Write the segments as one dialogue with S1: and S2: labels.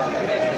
S1: Thank you.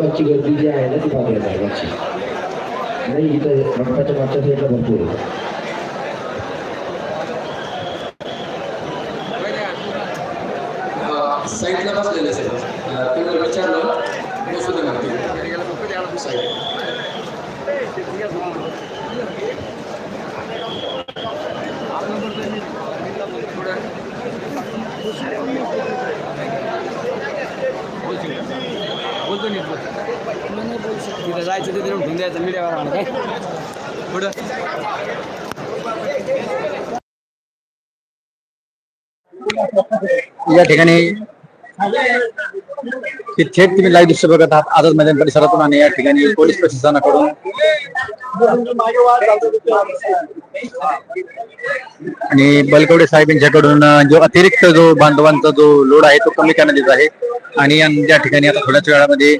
S2: पाठिंबाची गर्दी जी आहे ना ती बाजूला जायची नाही इथं मंडपाच्या मागच्या साईडला भरपूर आहे
S3: साईडला बसलेले असेल तुम्ही विचारलं बसू दे म्हणते साईड
S1: बोलतो नीट बोल. तिथं जायचं तिथे उठून द्यायचं मीडियावर आणलं काय पुढं.
S4: या ठिकाणी थेट तुम्ही लाईव्ह दृश्य बघत आहात. आझाद मैदान परिसरातून आणि या ठिकाणी पोलीस प्रशासनाकडून आणि बलकवडे साहेब यांच्याकडून जो अतिरिक्त जो बांधवांचा जो लोड आहे तो कमी करण्यात येत आहे. आणि या- ठिकाणी आता थोड्याच वेळामध्ये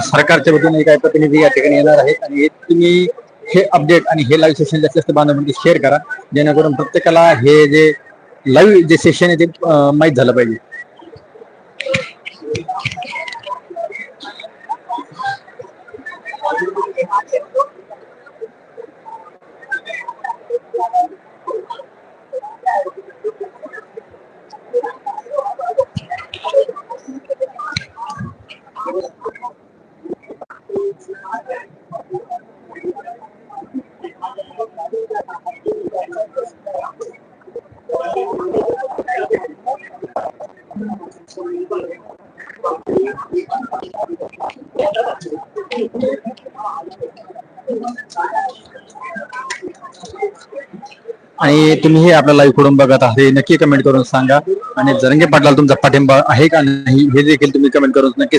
S4: सरकारच्या वतीने काय प्रतिनिधी या ठिकाणी येणार आहेत. आणि तुम्ही हे अपडेट आणि हे लाईव्ह सेशन जास्तीत जास्त बांधवांमध्ये शेअर करा. जेणेकरून प्रत्येकाला हे जे लाईव्ह जे सेशन आहे ते माहीत झालं पाहिजे. तुम्ही हे आपला लाईव्ह कडून बघत आहात हे नक्की कमेंट आणि जरंगे पाटलाला तुमचा पाठिंबा आहे का नाही, हे देखील तुम्ही कमेंट करून नक्की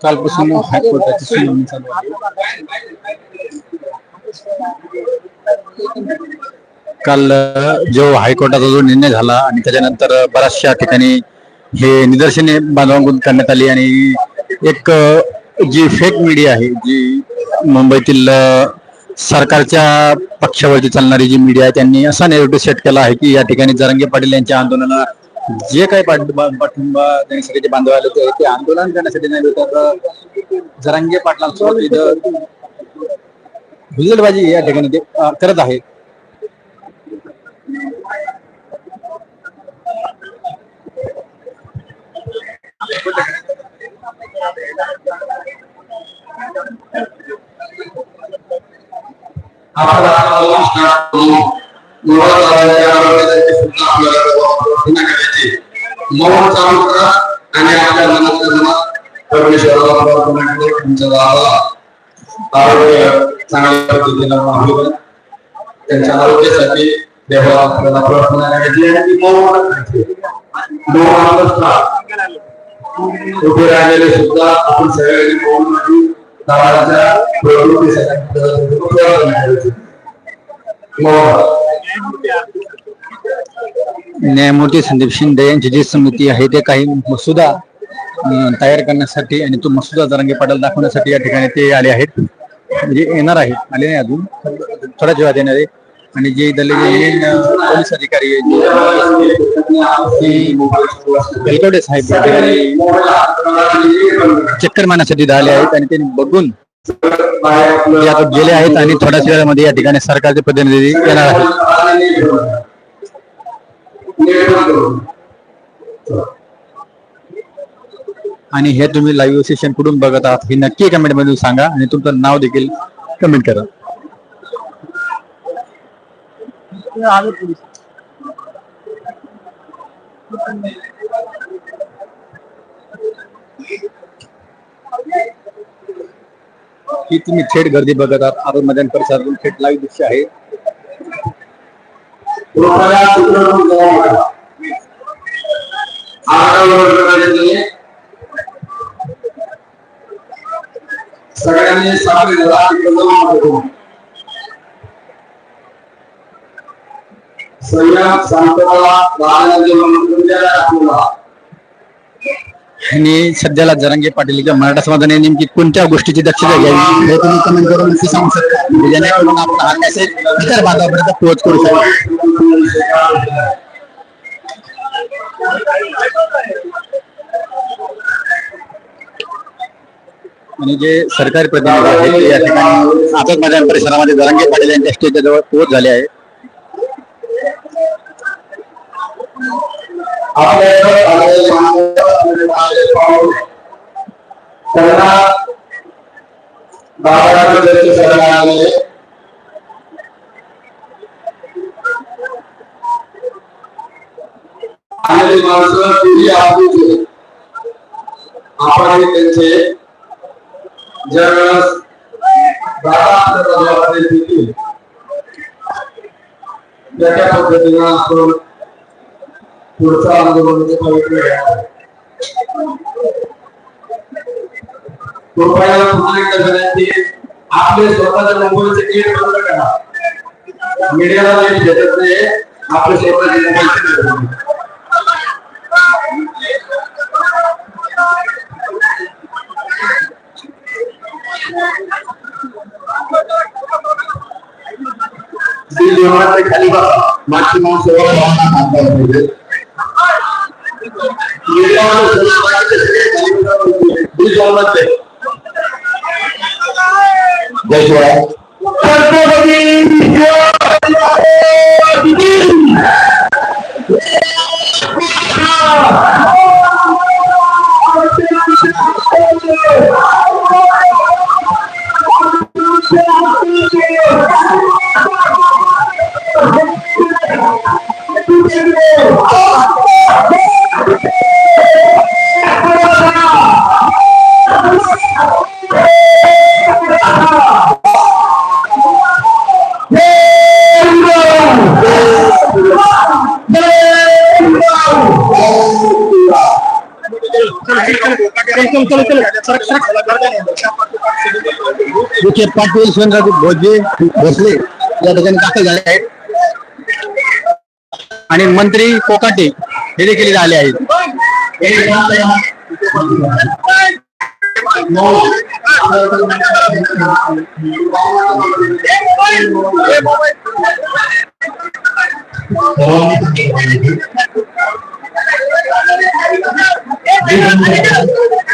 S4: कालपासून हायकोर्टाची सुनावणी चालू आहे. काल जो हायकोर्टाचा जो निर्णय झाला आणि त्याच्यानंतर बऱ्याचशा ठिकाणी हे निदर्शने बांधवांकडून करण्यात आली आणि एक जी फेक मीडिया आहे जी मुंबईतील सरकारच्या पक्षावरती चालणारी जी मीडिया आहे त्यांनी असा नेरेटिव्ह सेट केला आहे की या ठिकाणी जरंगे पाटील यांच्या आंदोलनाला जे काही पाठिंबा देण्यासाठी जे बांधव आले ते आंदोलन करण्यासाठी नाही तर जरांगे पाटला इथं या ठिकाणी ते करत आहेत.
S3: आम्हाला आरोग्यासाठी आपल्याला करायची मौन चालू करा आणि आपल्या मनात परमेश्वराला तुमच्या आरोग्य चांगल्या व्हावं त्यांच्या आरोग्यासाठी देवाला आपल्याला प्रार्थना करायची आणि ती मौन मौन अवस्था उभे राहिलेले सुद्धा आपण सगळ्यांनी मौन प्रवृत्तीसाठी प्रार्थना करायची.
S4: न्यायमूर्ती संदीप शिंदे यांची जी समिती आहे ते काही मसुदा तयार करण्यासाठी आणि तो मसुदा जरांगे पाटील दाखवण्यासाठी या ठिकाणी ते आले आहेत. म्हणजे येणार आहेत आले नाही अजून. थोड्याच वेळात येणार आहे. आणि जे इथले जे मेन पोलीस अधिकारी आहेत बेलकवडे साहेब चक्कर मारण्यासाठी आले आहेत आणि त्यांनी बघून ते आता गेले आहेत आणि थोड्याच वेळामध्ये या ठिकाणी सरकारचे प्रतिनिधी येणार आहेत. आणि हे तुम्ही लाईव्ह सेशन कुठून बघत आहात हे नक्की कमेंटमध्ये सांगा आणि तुमचं नाव देखील कमेंट करा. ही तुम्ही थेट गर्दी बघत आहात. आरोग्य मैदान परिसरातून थेट लाईव्ह दृश्य आहे.
S3: सगळ्यांनी साखळी संयम शांतता राहण्याचे म्हणून द्या आपल्याला
S4: आणि सध्याला जरांगे पाटील किंवा मराठा समाजाने नेमकी कोणत्या गोष्टीची दक्षता घ्यावी हे तुम्ही कमेंट करून नक्की सांगू शकता. म्हणजे जेणेकरून आपण हा मेसेज इतर भागापर्यंत पोहोच करू शकतो. आणि जे सरकारी प्रतिनिधी आहेत ते या ठिकाणी आझाद मैदान परिसरामध्ये जरांगे पाटील यांच्या स्टेजच्या जवळ पोहोच झाले आहे
S3: आपल्या इथं आलेले माणसं, आपले त्यांना पाहुणे, त्यांना बाबाच्या दर्शनासाठी आलेले आलेली माणसं पिढी आपलीच आहे. आपणही त्यांचे ज्यावेळेस दादा आपल्याला देतील त्या त्या पद्धतीनं आपण पुढचा आंदोलनाचे पवित्र घ्यावं. कृपया पुन्हा एकदा विनंती आपले स्वतःचे मोबाईलचे गेट बंद करा. मीडियाला नेट भेटत नाही. आपले स्वतःचे मोबाईलचे गेट खाली बघा. मागची माणसं वर राहून জয় चलो चलो चलो
S4: विखे पाटील संघाचे भोजे भोसले. या ठिकाणी दाखल झाले आहेत. आणि मंत्री कोकाटे हे देखील झाले आहेत.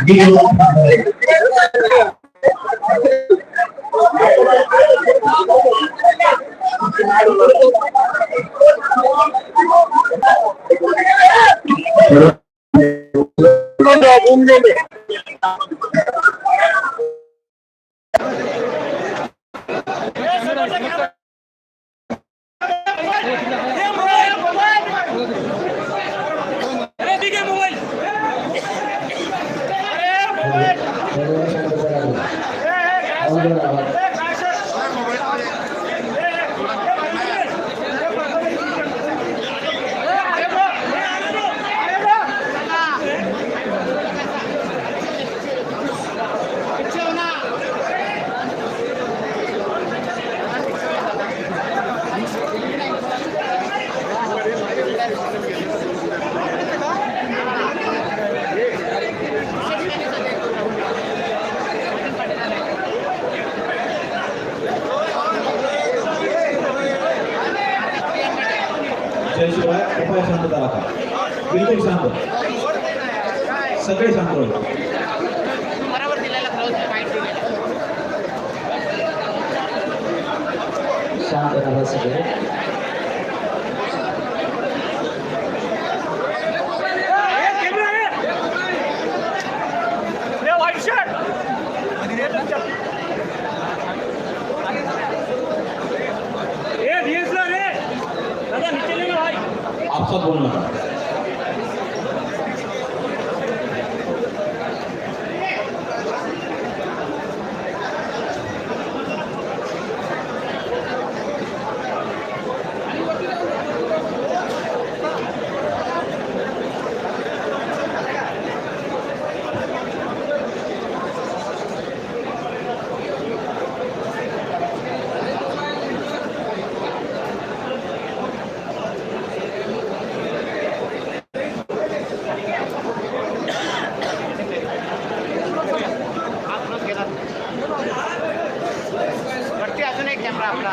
S5: Thank you. Gracias. আমরা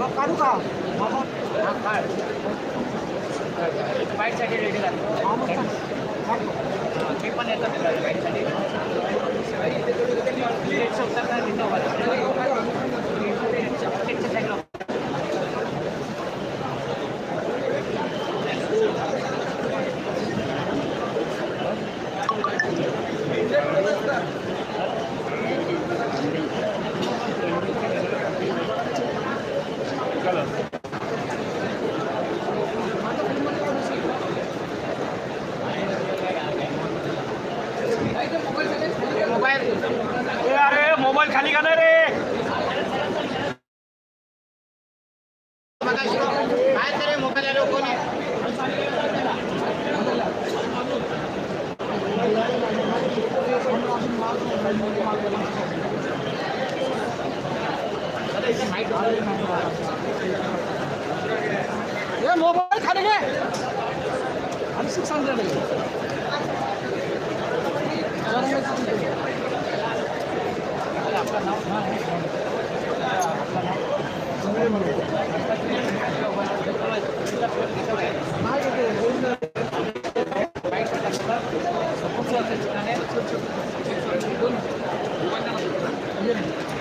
S5: मग काढू का बाईटसाठी रेडी लागतो ते पण येतात बाईटसाठी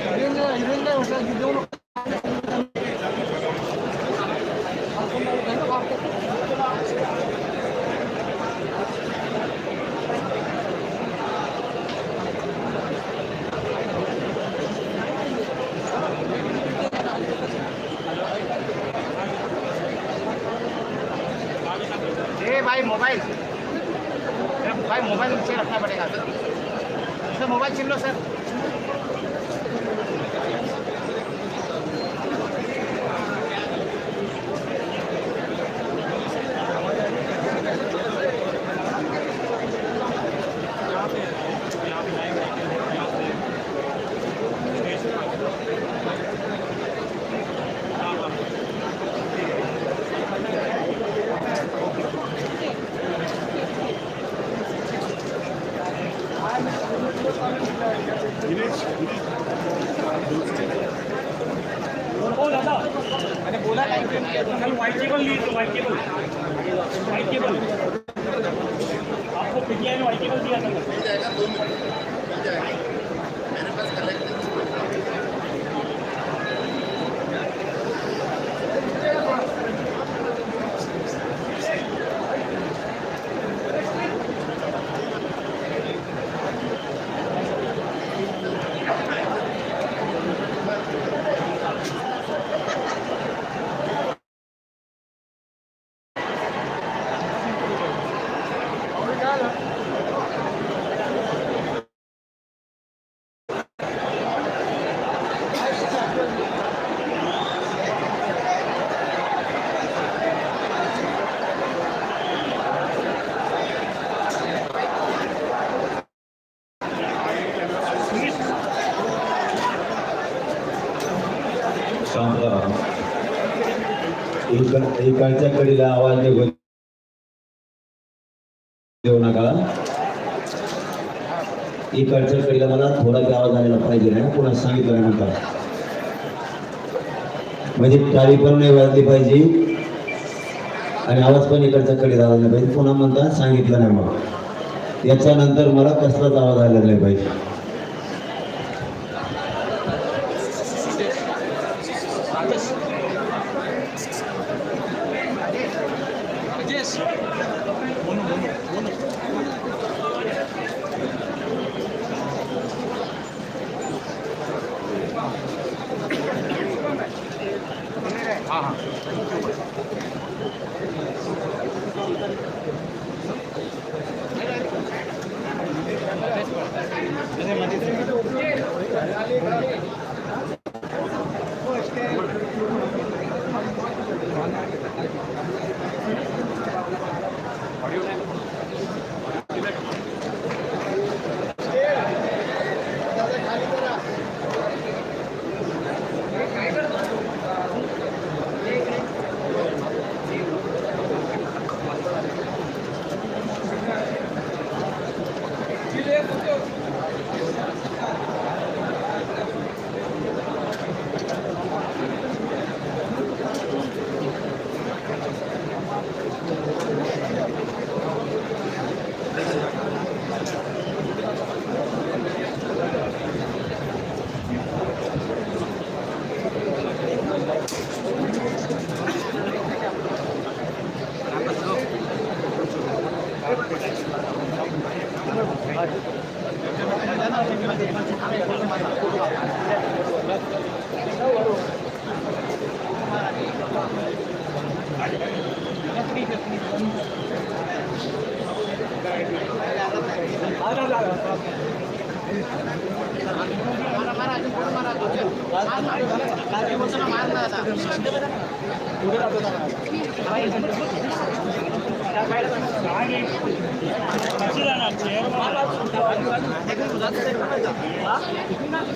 S6: ఇదంగా ఇదంగా ఉంటుంది इकडच्या कडीला आवाज निघून देऊ नका. इकडच्या कडीला मला थोडा बी आवाज आलेला पाहिजे ना पुन्हा सांगितलं नका. म्हणजे टाळी पण नाही वाजली पाहिजे. आणि आवाज पण इकडच्या कडीला आला नाही पाहिजे. पुन्हा म्हणता सांगितलं नाही मग याच्यानंतर मला कसलाच आवाज आलेला नाही पाहिजे.
S5: मारा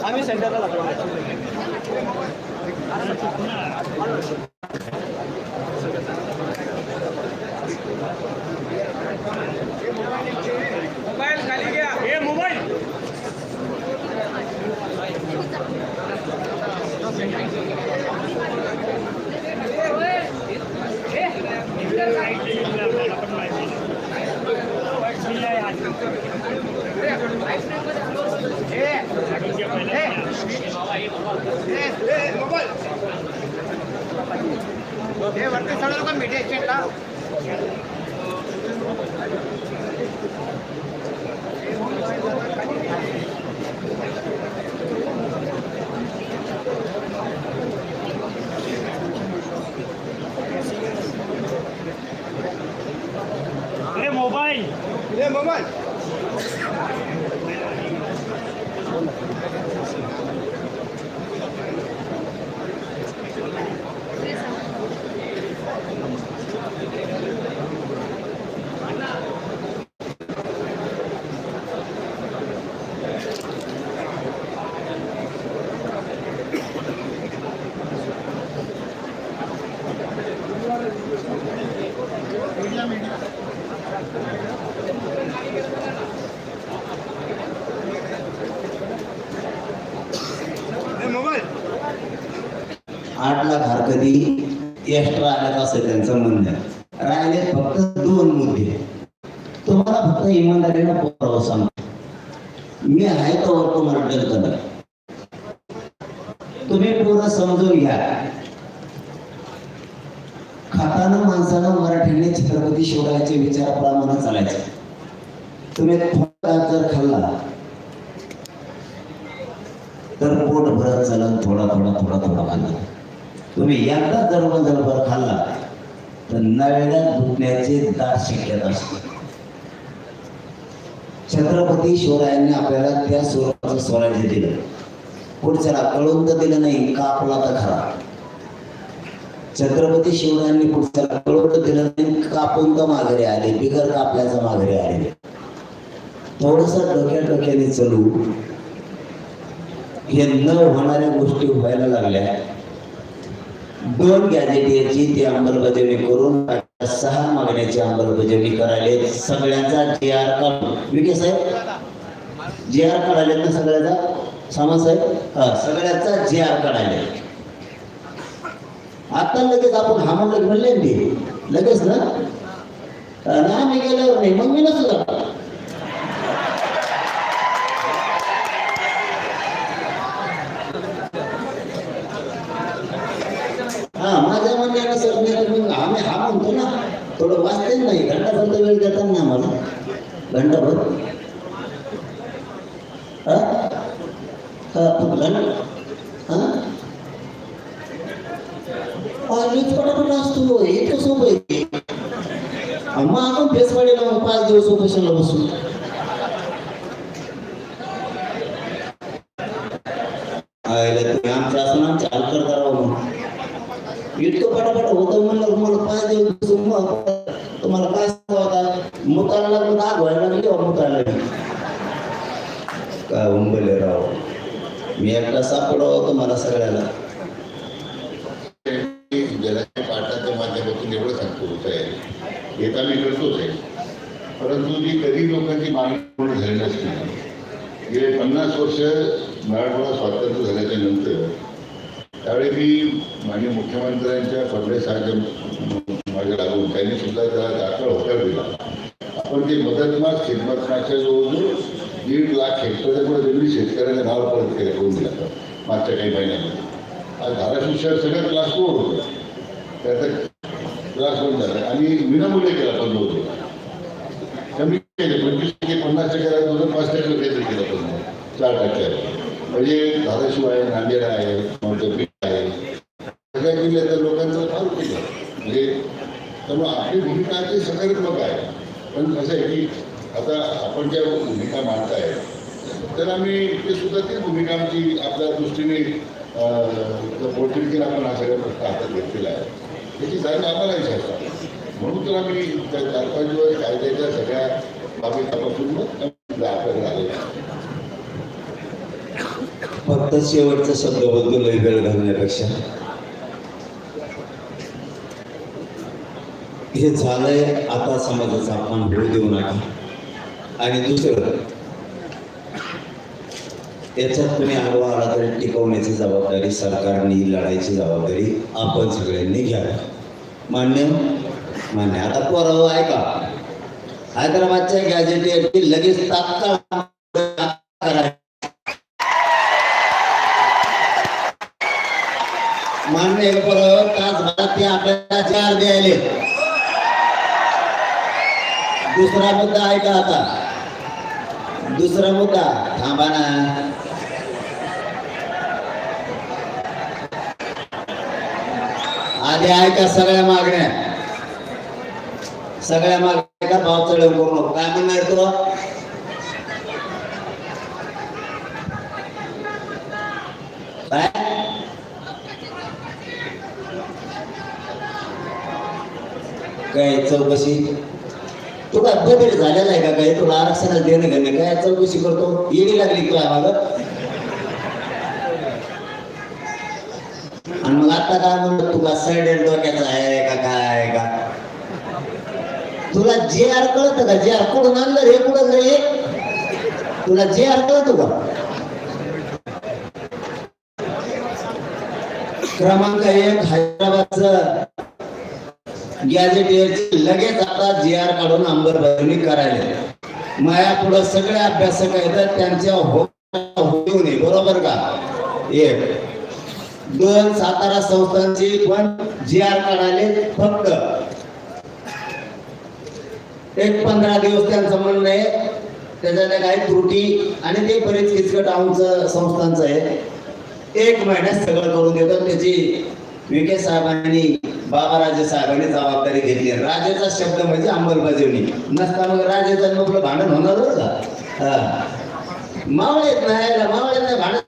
S5: আমি সেন্টারটা লাগলাম శాతం మెడిసిన్ల
S2: आठ लाख हरकती
S6: एक्स्ट्रा आल्यात असं त्यांचं म्हणणं. राहिले फक्त दोन मुद्दे. तुम्हाला फक्त इमानदारीनं पोरावं सांगतो. मी आहे तो तुम्हाला डर तुम्ही पूर्ण समजून घ्या. खाताना माणसानं मराठीने छत्रपती शिवरायाच्या विचाराप्रमाणे चालायचे. तुम्ही थोडा जर खाल्ला तर पोट भरत चलन थोडा थोडा थोडा थोडा खाल्ला. तुम्ही एकदा जर जर खाल्ला तर नव्याने दुखण्याचे दाट शक्यता असते. छत्रपती शिवरायांनी आपल्याला त्या स्वरूपाचं स्वराज्य दिलं. पुढच्याला कळून तर दिलं नाही कापला तर खरा. छत्रपती शिवरायांनी पुढच्याला कळून तर दिलं नाही कापून तर माघारी आले बिगर कापल्याचा माघारी आले. थोडस डोक्या डोक्याने चलू. हे न होणाऱ्या गोष्टी व्हायला लागल्या. दोन गॅजेटियरची ती अंमलबजावणी करून सहा मागण्याची अंमलबजावणी करायला सगळ्यांचा जे आर कार्ड विके साहेब जे आर कार्ड आले ना सगळ्याचा? सामा साहेब? हा सगळ्याचा जे आर कार्ड आले आता लगेच आपण हा म्हणलं म्हणले लगेच ना? नाही मी गेल्यावर नाही. मग मी नसतो जाणार. हा माझ्या म्हणण्यानं सर मी तर मग आम्ही हा म्हणतो ना थोडं वाचते नाही. घंटाभर तर वेळ देतात ना आम्हाला. घंटाभर हा? हा, हा? पटापट असतो. इतकं सोपं आहे.
S7: मुख्यमंत्र्यांच्या फडणवीस लागून. त्यांनी सुद्धा त्याला दाखल होकार दिला आपण ते मदतमास खिदमतमासच्या जवळजवळ दीड लाख हेक्टरच्या पुढे जमिनी शेतकऱ्यांच्या नावावर परत केल्या करून दिला? मागच्या काही महिन्यामध्ये. आज धाराशिव शहर सगळ्यात क्लास फोर होतं. त्याचा क्लास वन झाला. आणि विनामूल्य केला पण होतो कमी केले पंचवीस टक्के पन्नास टक्के राहत होतं पाच टक्के काहीतरी केलं पण चार टक्के म्हणजे धाराशिव आहे नांदेड आहे नंतर बीड आहे सगळ्या जिल्ह्यातल्या लोकांचं फार केलं म्हणजे त्यामुळे आपली भूमिका ती सकारात्मक आहे पण कसं आहे की आता आपण ज्या भूमिका मांडताय तर आम्ही ते सुद्धा ती भूमिका आमची आपल्या दृष्टीने पोर्टिफिकेट आपण हा सगळा प्रश्न हातात घेतलेला आहे त्याची जाणीव आम्हालाही असतात म्हणून तर आम्ही त्या चार पाच दिवस कायद्याच्या सगळ्या बाबी तपासून मग आपल्याकडे आलेलो आहे
S6: फक्त शेवटचा शब्द बोलतो लय वेळ घालण्यापेक्षा. हे झालंय आता समाजाचा अपमान होऊ देऊ नका. आणि दुसरं याच्यात तुम्ही आडवा आला तरी टिकवण्याची जबाबदारी सरकारने लढायची जबाबदारी आपण सगळ्यांनी घ्यावी. मान्य? मान्य. आता पोराव ऐका. हैदराबादच्या गॅजेटियरची लगेच तात्काळ करा मान्य परत तासभरात ते आपल्याला चार द्यायले. दुसरा मुद्दा ऐका आता. दुसरा मुद्दा थांबा ना. आधी ऐका सगळ्या मागण्या. सगळ्या मागण्या का भाव चढव करू काय म्हणणार तो काय काय चौकशी? तुला बदल झालेला आहे का काय? तुला आरक्षणाला देणं घेणं काय चौकशी करतो. येणी लागली तुला माग? आणि मग आता काय म्हणतो तुला साईड डोक्याचा आहे का काय का? तुला जे आर कळत का? जे आर कुठून आणलं हे कुठं रे? तुला जे आर कळतो का? क्रमांक एक हैदराबादचं गॅजेटियरची लगेच आता जी आर काढून अंमलबजावणी करायला. माया पुढं सगळे अभ्यासक आहेत त्यांच्या हो होऊ नये बरोबर का? एक. दोन सातारा संस्थांची पण जी आर काढायले फक्त. एक पंधरा दिवस त्यांचं म्हणणं आहे त्याच्यात काही त्रुटी आणि ते बरेच किचकट आमचं संस्थांचं आहे. एक महिन्यात सगळं करून देतो त्याची विखे साहेबांनी बाबाराजे साहेबांनी जबाबदारी घेतली. राजाचा शब्द म्हणजे अंमलबजावणी. नसता मग राजाचा आपलं भांडण होणार बरं का? मावळ मावळेत नाही मावळेत नाही भांडण.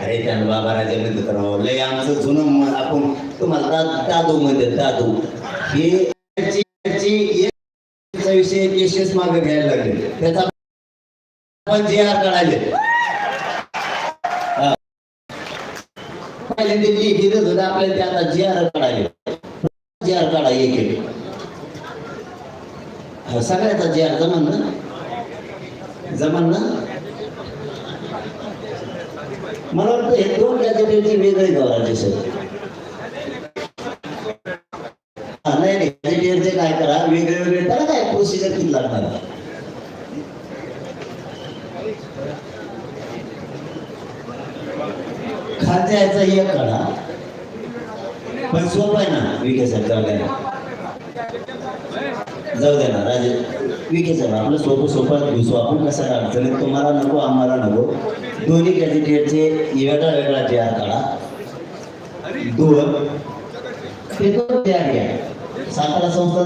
S6: अरे त्यानं बाबा राजा म्हणते लय आमचं जुनं आपण तुम्हाला दादू म्हणते दादू. हे विषयी त्याची विषय केसेस मागे घ्यायला लागले. त्याचा पण जे आर काढायले हा. पहिले ते लिखितच होतं आपल्याला ते आता जी आर काढायला जी आर काढा एक एक. सगळ्याचा जी आर जमान ना? जमान ना? मला वाटतं हे दोन गॅजेटेडचे वेगळी गवराचे सर. नाही नाही काय करा वेगळे वेगळे. त्याला काय प्रोसिजर किती लागणार खालच्या याचा एक काढा पण सोपं आहे ना विखे साहेब जाऊ द्या ना. जाऊ द्या ना राजे. विखे साहेब आपलं सोपं सोपं घुसू आपण कसं अडचणीत तुम्हाला नको आम्हाला नको. दोन्ही कॅन्डिडेटचे वेगळा वेगळा जे आर काढा. दोन. ते दोन तयार घ्या. सातारा संस्था